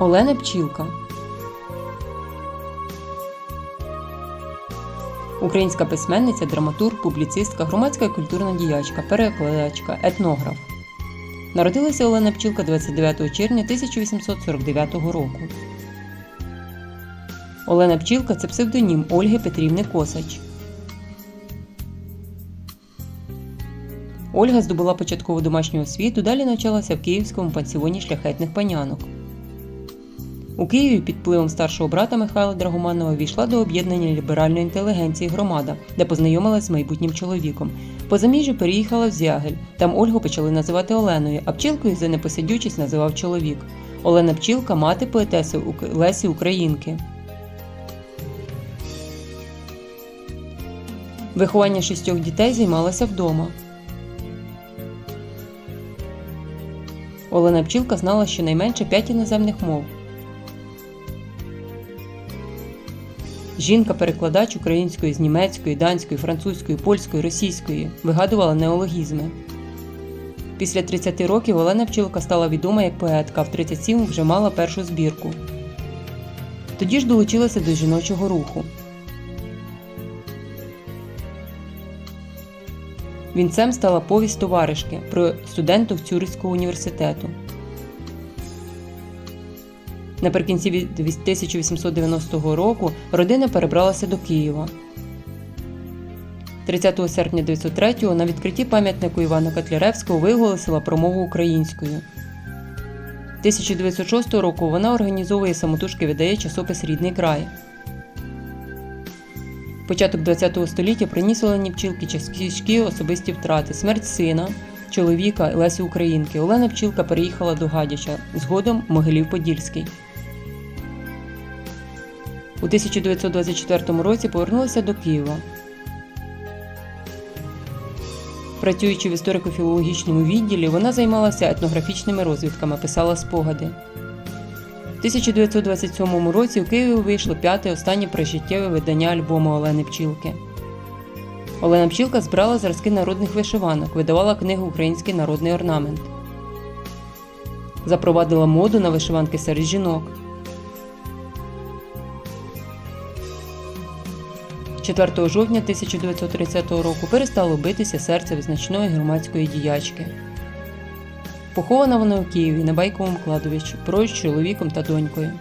Олена Пчілка. Українська письменниця, драматург, публіцистка, громадська і культурна діячка, перекладачка, етнограф. Народилася Олена Пчілка 29 червня 1849 року. Олена Пчілка це псевдонім Ольги Петрівни Косач. Ольга здобула початкову домашню освіту, далі навчалася в Київському пансіоні шляхетних панянок. У Києві під впливом старшого брата Михайла Драгоманова війшла до об'єднання ліберальної інтелігенції громада, де познайомилась з майбутнім чоловіком. По заміжжю переїхала в Зягель. Там Ольгу почали називати Оленою, а пчілкою за непосидючість називав чоловік. Олена Пчілка мати поетеси Лесі Українки. Виховання шістьох дітей займалася вдома. Олена Пчілка знала щонайменше п'ять іноземних мов. Жінка-перекладач української з німецької, данської, французької, польської, російської вигадувала неологізми. Після 30 років Олена Пчілка стала відома як поетка, в 37 вже мала першу збірку. Тоді ж долучилася до жіночого руху. Вінцем стала повість товаришки про студентів Цюрихського університету. Наприкінці 1890 року родина перебралася до Києва. 30 серпня 1903 на відкритті пам'ятнику Івана Котляревського виголосила промову українською. 1906 року вона організовує самотужки видає часопис Рідний край. Початок ХХ століття приніс Олені Пчілки тяжкі особисті втрати, смерть сина, чоловіка Лесі Українки. Олена Пчілка переїхала до Гадяча, згодом Могилів-Подільський. У 1924 році повернулася до Києва. Працюючи в історико-філологічному відділі, вона займалася етнографічними розвідками, писала спогади. У 1927 році у Києві вийшло п'яте останнє прожиттєве видання альбому Олени Пчілки. Олена Пчілка збирала зразки народних вишиванок, видавала книгу Український народний орнамент. Запровадила моду на вишиванки серед жінок. 4 жовтня 1930 року перестало битися серце визначної громадської діячки. Похована вона у Києві на байковому кладовищі поруч з чоловіком та донькою.